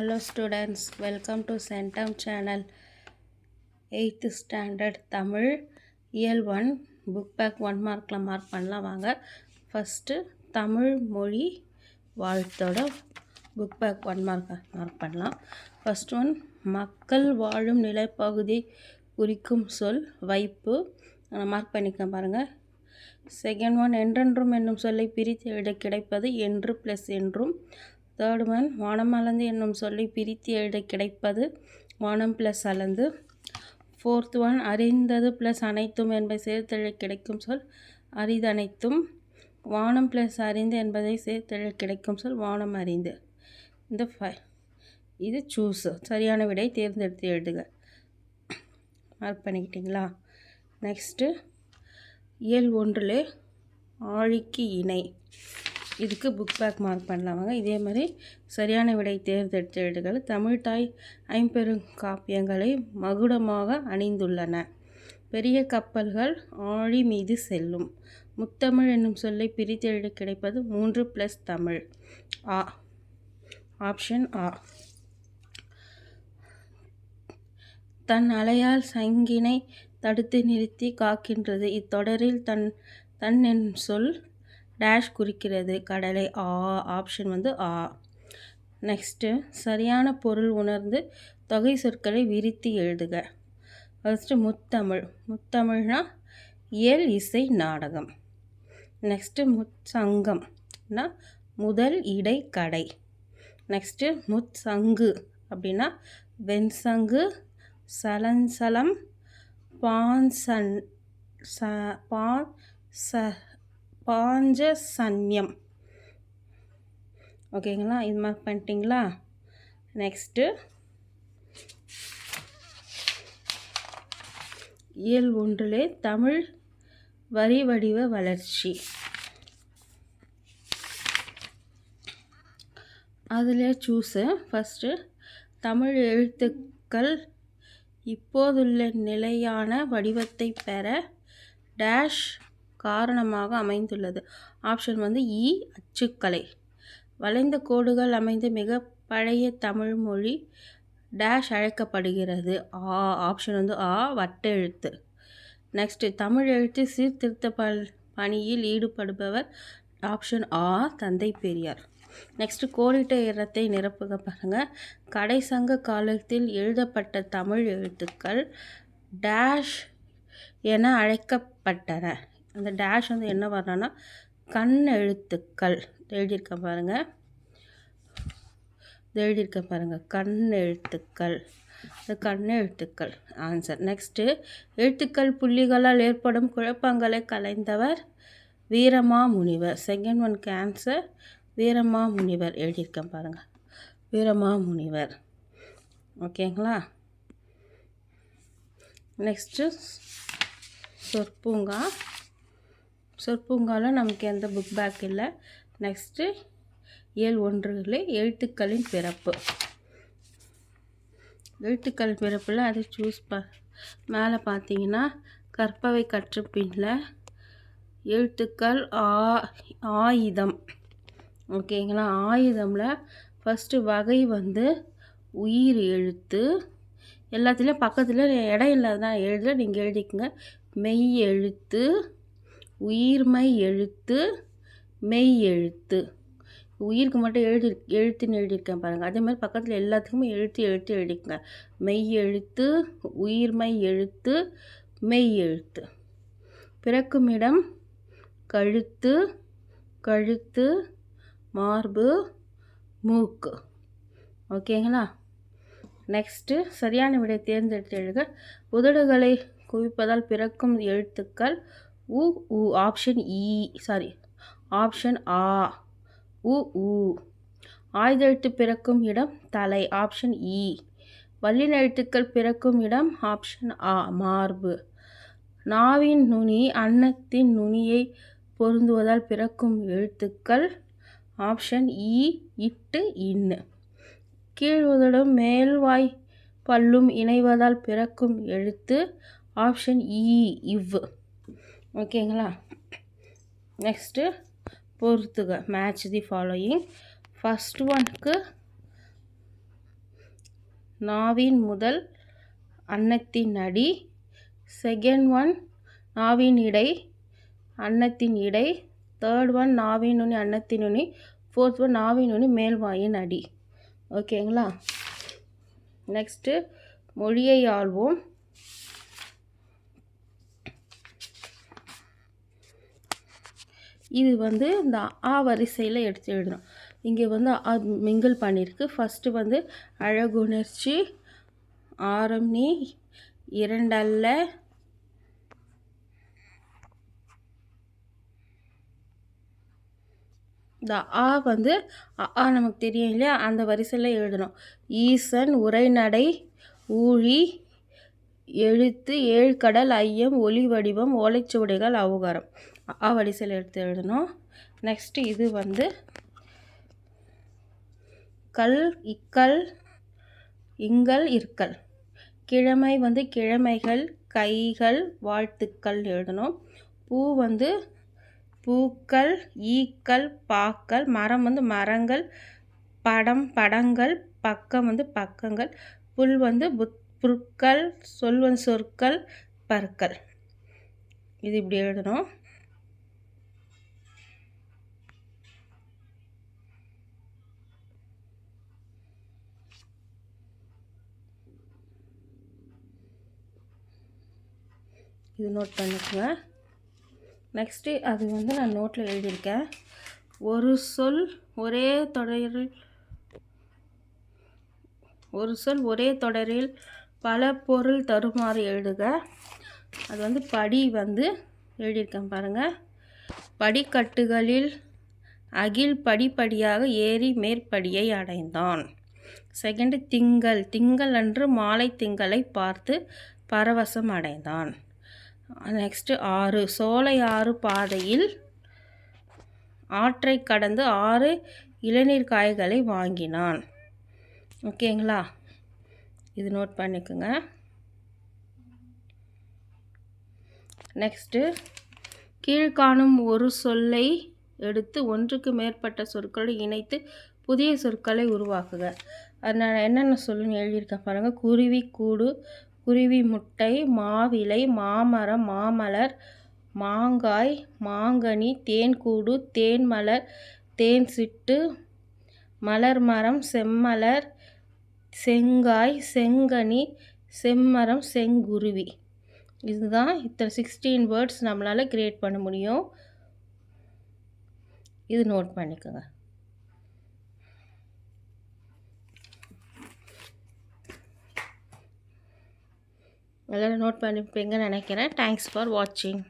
Hello students welcome to centum channel eighth standard Tamil இயல் one book back one மார்க்கில் mark பண்ணலாம் வாங்க. First Tamil மொழி வாழ்த்தோட புக் பேக் ஒன் மார்க்கை மார்க் பண்ணலாம். ஃபஸ்ட் ஒன் மக்கள் வாழும் நிலப்பகுதி குறிக்கும் சொல் வைப்பு. மார்க் பண்ணிக்க பாருங்கள் செகண்ட் ஒன் என்றென்றும் என்னும் சொல்லை பிரித்து எழுத கிடைப்பது என்று ப்ளஸ் என்றும். தேர்ட் ஒன் வானம் அளந்து என்னும் சொல்லை பிரித்து எழுத கிடைப்பது வானம் ப்ளஸ் அளந்து. ஃபோர்த் ஒன் அறிந்தது ப்ளஸ் அனைத்தும் என்பதை சேர்த்தெழ கிடைக்கும் சொல் அரிதனைத்தும். வானம் ப்ளஸ் அறிந்து என்பதை சேர்த்தெழ கிடைக்கும் சொல் வானம் அறிந்து. இந்த ஃபை இது சூஸ் சரியான விடை தேர்ந்தெடுத்து எழுதுக. மார்க் பண்ணிக்கிட்டிங்களா? நெக்ஸ்ட்டு இயல் ஒன்றில் ஆழிக்கு இணை. இதுக்கு புக் பேக் மார்க் பண்ணலாமாங்க. இதே மாதிரி சரியான விடை தேர்ந்தெடுத்த எழுதுகள் தமிழ் தாய் ஐம்பெருங்காப்பியங்களை மகுடமாக அணிந்துள்ளன. பெரிய கப்பல்கள் ஆழி மீது செல்லும். முத்தமிழ் என்னும் சொல்லை பிரித்தெழுத கிடைப்பது மூன்று ப்ளஸ் தமிழ். ஆ. ஆப்ஷன் ஆ. தன் அலையால் சங்கினை தடுத்து நிறுத்தி காக்கின்றது. இத்தொடரில் தன் தன் என் சொல் டேஷ் குறிக்கிறது. கடலை ஆ ஆப்ஷன் வந்து ஆ. நெக்ஸ்ட்டு சரியான பொருள் உணர்ந்து தொகை சொற்களை விரித்து எழுதுக. ஃபஸ்ட்டு முத்தமிழ். முத்தமிழ்னா இயல் இசை நாடகம். நெக்ஸ்ட்டு முச்சங்கம்னா முதல் இடை கடை. நெக்ஸ்ட்டு முத்சங்கு அப்படின்னா வெண்சங்கு சலஞ்சலம் பான்சன் ச பான் ச பாஞ்சசன்யம். ஓகேங்களா? இது மாதிரி பண்ணிட்டீங்களா? நெக்ஸ்ட்டு இயல் ஒன்றிலே தமிழ் வரி வடிவ வளர்ச்சி. அதில் சூஸு ஃபஸ்ட்டு தமிழ் எழுத்துக்கள் இப்போதுள்ள நிலையான வடிவத்தை பெற டேஷ் காரணமாக அமைந்துள்ளது. ஆப்ஷன் வந்து இ அச்சுக்கலை. வளைந்த கோடுகள் அமைந்த மிக பழைய தமிழ் மொழி டேஷ் அழைக்கப்படுகிறது. ஆ ஆப்ஷன் வந்து ஆ வட்டெழுத்து. நெக்ஸ்ட்டு தமிழ் எழுத்து சீர்திருத்த ப பணியில் ஈடுபடுபவர் ஆப்ஷன் ஆ தந்தை பெரியார். நெக்ஸ்ட்டு கோடிட்ட இடத்தை நிரப்புக பாருங்கள் கடைசங்க காலத்தில் எழுதப்பட்ட தமிழ் எழுத்துக்கள் டேஷ் என அழைக்கப்பட்டன. அந்த டேஷ் வந்து என்ன வரணும்னா கண் எழுத்துக்கள். எழுதியிருக்க பாருங்கள் எழுதியிருக்கேன் பாருங்கள் கண் எழுத்துக்கள். இந்த கண் எழுத்துக்கள். ஆன்சர் நெக்ஸ்ட்டு எழுத்துக்கள் புள்ளிகளால் ஏற்படும் குழப்பங்களை கலைந்தவர் வீரமா முனிவர் செகண்ட் ஒன் கேன்சர் வீரமா முனிவர் எழுதியிருக்கேன் பாருங்கள் வீரமா முனிவர் ஓகேங்களா நெக்ஸ்ட்டு சொற்பூங்கா. சொற்பூங்காவில் நமக்கு எந்த புக் பேக் இல்லை. நெக்ஸ்ட்டு ஏழு ஒன்றுகளில் எழுத்துக்களின் பிறப்பு. எழுத்துக்கள் பிறப்பில் அதை சூஸ் ப மேலே பார்த்தீங்கன்னா கற்பவை கற்று பின்னில் எழுத்துக்கள் ஆ ஆயுதம். ஓகேங்களா ஆயுதமில் ஃபஸ்ட்டு வகை வந்து உயிர் எழுத்து. எல்லாத்துலேயும் பக்கத்தில் இடம் இல்லாதான் எழுத நீங்கள் எழுதிக்கங்க. மெய் எழுத்து உயிர்மை எழுத்து மெய் எழுத்து. உயிருக்கு மட்டும் எழுதி எழுத்துன்னு எழுதியிருக்கேன் பாருங்கள் அதே மாதிரி பக்கத்தில் எல்லாத்துக்குமே எழுத்து எழுத்து எழுதிக்கங்க. மெய் எழுத்து உயிர்மை எழுத்து மெய் எழுத்து. பிறக்கும் இடம் கழுத்து கழுத்து மார்பு மூக்கு. ஓகேங்களா? நெக்ஸ்ட்டு சரியான விடை தேர்ந்தெடுத்து எழுக உதடுகளை குவிப்பதால் பிறக்கும் எழுத்துக்கள் உ உ ஆப்ஷன் இ சாரி ஆப்ஷன் ஆ. உ உ. ஆயுதெழுத்து பிறக்கும் இடம் தலை ஆப்ஷன் இ e. வல்லின எழுத்துக்கள் பிறக்கும் இடம் ஆப்ஷன் ஆ மார்பு. நாவின் நுனி அன்னத்தின் நுனியை பொருந்துவதால் பிறக்கும் எழுத்துக்கள் ஆப்ஷன் இ e, இட்டு இன்னு கீழ்வதடும் மேல்வாய் பல்லும் இணைவதால் பிறக்கும் எழுத்து ஆப்ஷன் இ e, இவ். ஓகேங்களா? நெக்ஸ்ட்டு பொறுத்துக. மேட்ச் தி ஃபாலோயிங் ஃபஸ்ட் ஒனுக்கு நாவின் முதல் அன்னத்தின் அடி செகண்ட் ஒன் நாவின் இடை அன்னத்தின் இடை தேர்ட் ஒன் நாவின் நுனி அன்னத்தின் நுனி ஃபோர்த் ஒன் நாவின் நுனி மேல்வாயின் அடி. ஓகேங்களா? நெக்ஸ்ட்டு மொழியை ஆள்வோம். இது வந்து இந்த ஆ வரிசையில் எடுத்து எழுதணும். இங்கே வந்து அ மிங்கிள் பண்ணியிருக்கு. ஃபஸ்ட்டு வந்து அழகுணர்ச்சி ஆரம் நீ இரண்டல்ல இந்த ஆ வந்து அ ஆ நமக்கு தெரியும் இல்லையா? அந்த வரிசையில் எழுதணும். ஈசன் உரைநடை ஊழி எழுத்து ஏழ்கடல் ஐயம் ஒளி வடிவம் ஓலைச்சுவடிகள் அவுகாரம். அ வரிசையில் எடுத்து எழுதணும். நெக்ஸ்ட்டு இது வந்து கல் இக்கல் இங்கல் இருக்கல். கிழமை வந்து கிழமைகள் கைகள் வாழ்த்துக்கள் எழுதணும். பூ வந்து பூக்கள் ஈக்கள் பாக்கள். மரம் வந்து மரங்கள் படம் படங்கள் பக்கம் வந்து பக்கங்கள். புல் வந்து புத் புற்கள் சொல்வன் சொற்கள் பற்கள். இது இப்படி எழுதணும். இது நோட் பண்ணிக்கோங்க. நெக்ஸ்ட்டு அது வந்து நான் நோட்டில் எழுதியிருக்கேன். ஒரு சொல் ஒரே தொடரில் ஒரு சொல் ஒரே தொடரில் பல பொருள் தருமாறு எழுதுக. அது வந்து படி வந்து எழுதியிருக்கேன் பாருங்கள் படிக்கட்டுகளில் அகில் படிப்படியாக ஏறி மேற்படியை அடைந்தான். செகண்டு திங்கள். திங்கள் அன்று மாலை திங்களை பார்த்து பரவசம் அடைந்தான். நெக்ஸ்ட்டு ஆறு. சோலை ஆறு பாதையில் ஆற்றை கடந்து ஆறு இளநீர் காய்களை வாங்கினான். ஓகேங்களா இது நோட் பண்ணிக்கோங்க. நெக்ஸ்ட்டு கீழ்காணும் ஒரு சொல்லை எடுத்து ஒன்றுக்கு மேற்பட்ட சொற்களை இணைத்து புதிய சொற்களை உருவாக்குக. அது நான் என்னென்ன சொல்லுன்னு எழுதியிருக்கேன் பாருங்கள் குருவி கூடு குருவி முட்டை மாவிலை மாமரம் மாமலர் மாங்காய் மாங்கனி தேன்கூடு தேன்மலர் தேன் சிட்டு மலர் மரம் செம்மலர் செங்காய் செங்கனி செம்மரம் செங்குருவி. இதுதான் இத்தனை சிக்ஸ்டீன் வேர்ட்ஸ் நம்மளால் க்ரியேட் பண்ண முடியும். இது நோட் பண்ணிக்கோங்க. எல்லோரும் நோட் பண்ணிப்பீங்கன்னு நினைக்கிறேன். தேங்க்ஸ் ஃபார் வாட்சிங்